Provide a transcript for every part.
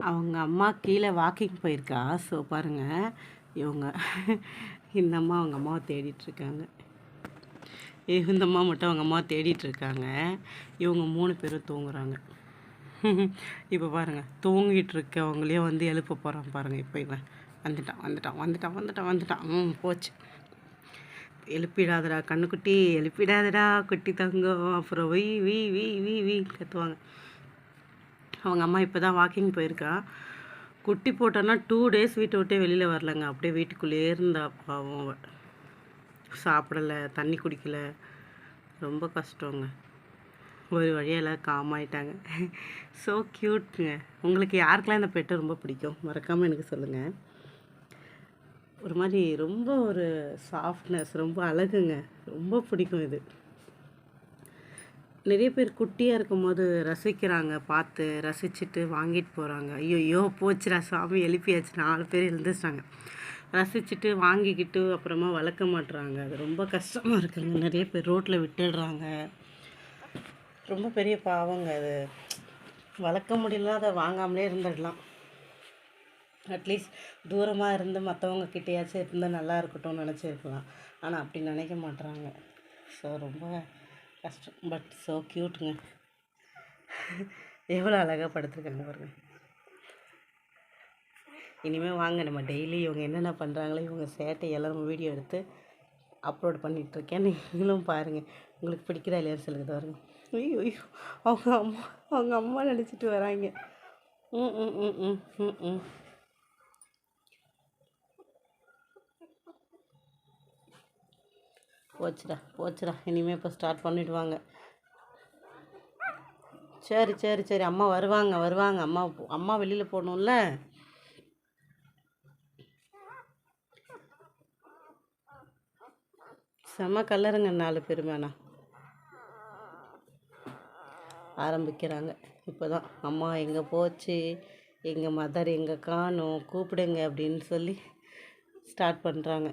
அவங்க அம்மா கீழே வாக்கிங் போயிருக்கா. ஸோ பாருங்கள் இவங்க இந்த அம்மா அவங்க அம்மாவை தேடிட்டுருக்காங்க இந்த அம்மா மட்டும் அவங்க அம்மா தேடிட்டுருக்காங்க இவங்க மூணு பேரும் தூங்குறாங்க. இப்போ பாருங்கள் தூங்கிட்டு இருக்கவங்களே வந்து எழுப்ப போகிறான் பாருங்கள் இப்போ இவன் வந்துட்டான் வந்துட்டான் வந்துட்டான் வந்துட்டான் வந்துட்டான். ம் போச்சு. எழுப்பிடாதடா கண்ணுக்குட்டி எழுப்பிடாதடா குட்டி தங்கம். அப்புறம் வி வி வி வி வி கத்துவாங்க. அவங்க அம்மா இப்போ தான் வாக்கிங் போயிருக்கா. குட்டி போட்டோன்னா டூ டேஸ் வீட்டை விட்டே வெளியில் வரலங்க. அப்படியே வீட்டுக்குள்ளேயே இருந்தா பாவம் அவ. சாப்பிடலை தண்ணி குடிக்கல. ரொம்ப கஷ்டங்க. ஒரு வழியாக காம் ஆயிட்டாங்க. ஸோ க்யூட்ங்க உங்களுக்கு யாருக்கெல்லாம் இந்த பெட்டை ரொம்ப பிடிக்கும்? மறக்காமல் எனக்கு சொல்லுங்கள் ஒரு மாதிரி ரொம்ப ஒரு சாஃப்ட்னஸ் ரொம்ப அழகுங்க. ரொம்ப பிடிக்கும் இது. நிறைய பேர் குட்டியாக இருக்கும்போது ரசிக்கிறாங்க. பார்த்து ரசிச்சுட்டு வாங்கிட்டு போகிறாங்க ஐயோ ஐயோ போச்சுடா சாமி எழுப்பியாச்சு. நாலு பேர் எழுந்துச்சாங்க ரசிச்சுட்டு வாங்கிக்கிட்டு அப்புறமா வளர்க்க மாட்டுறாங்க அது ரொம்ப கஷ்டமாக இருக்குங்க. நிறைய பேர் ரோட்டில் விட்டுடுறாங்க. ரொம்ப பெரிய பாவங்க அது. வளர்க்க முடியல அதை வாங்காமலே இருந்துடலாம். அட்லீஸ்ட் தூரமாக இருந்து மற்றவங்க கிட்டேயாச்சும் இருந்தால் நல்லா இருக்கட்டும்னு நினச்சிருக்கலாம். ஆனால் அப்படி நினைக்க மாட்டுறாங்க ஸோ ரொம்ப கஷ்டம். பட் ஸோ க்யூட்டுங்க எவ்வளோ அழகாக படுத்துருக்காங்க பாருங்க. இனிமேல் வாங்க நம்ம டெய்லி இவங்க என்னென்ன பண்ணுறாங்களோ இவங்க சேட்டை எல்லோரும் வீடியோ எடுத்து அப்லோட் பண்ணிகிட்ருக்கேன் நீங்களும் பாருங்கள் உங்களுக்கு பிடிக்கிறதா இல்லையா சொல்லுங்க பாருங்க. ஐயோ ஐயோ. அவங்க அம்மா அவங்க அம்மா நினச்சிட்டு வராங்க. ம் ம் ம் ம் ம் ம். போச்சுடா போச்சுடா. இனிமேல் இப்போ ஸ்டார்ட் பண்ணிவிடுவாங்க சரி சரி சரி. அம்மா வருவாங்க வருவாங்க. அம்மா அம்மா வெளியில் போகணும்ல? செம்ம கலருங்க நாலு பேர் ஆரம்பிக்கிறாங்க. இப்போ தான் அம்மா எங்கே போச்சு? எங்கள் மதர் எங்கே காணும்? கூப்பிடுங்க அப்படின்னு சொல்லி ஸ்டார்ட் பண்ணுறாங்க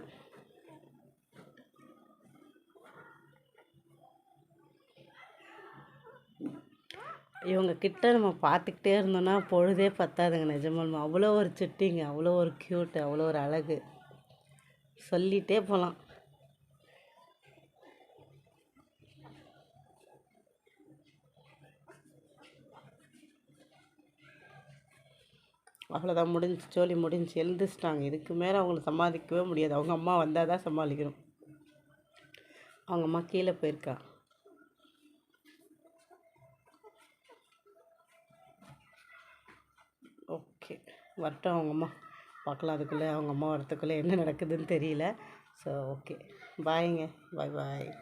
இவங்க கிட்ட நம்ம பார்த்துக்கிட்டே இருந்தோம்னா பொழுதே பத்தாதுங்க நிஜமாலுமே. அவ்வளோ ஒரு சிட்டிங்க அவ்வளோ ஒரு க்யூட்டு அவ்வளோ ஒரு அழகு. சொல்லிகிட்டே போகலாம் அவ்வளோதான் முடிஞ்சு ஜோலி முடிஞ்சு எழுந்துச்சிட்டாங்க இதுக்கு மேலே அவங்கள சமாளிக்கவே முடியாது. அவங்க அம்மா வந்தால் தான் சமாளிக்கணும். அவங்க அம்மா கீழே போயிருக்கா ஓகே வரட்டும் அவங்க அம்மா. பார்க்கலாம் அதுக்குள்ளே அவங்க அம்மா வரத்துக்குள்ளே என்ன நடக்குதுன்னு தெரியல. ஸோ ஓகே பாய்ங்க பாய் பாய்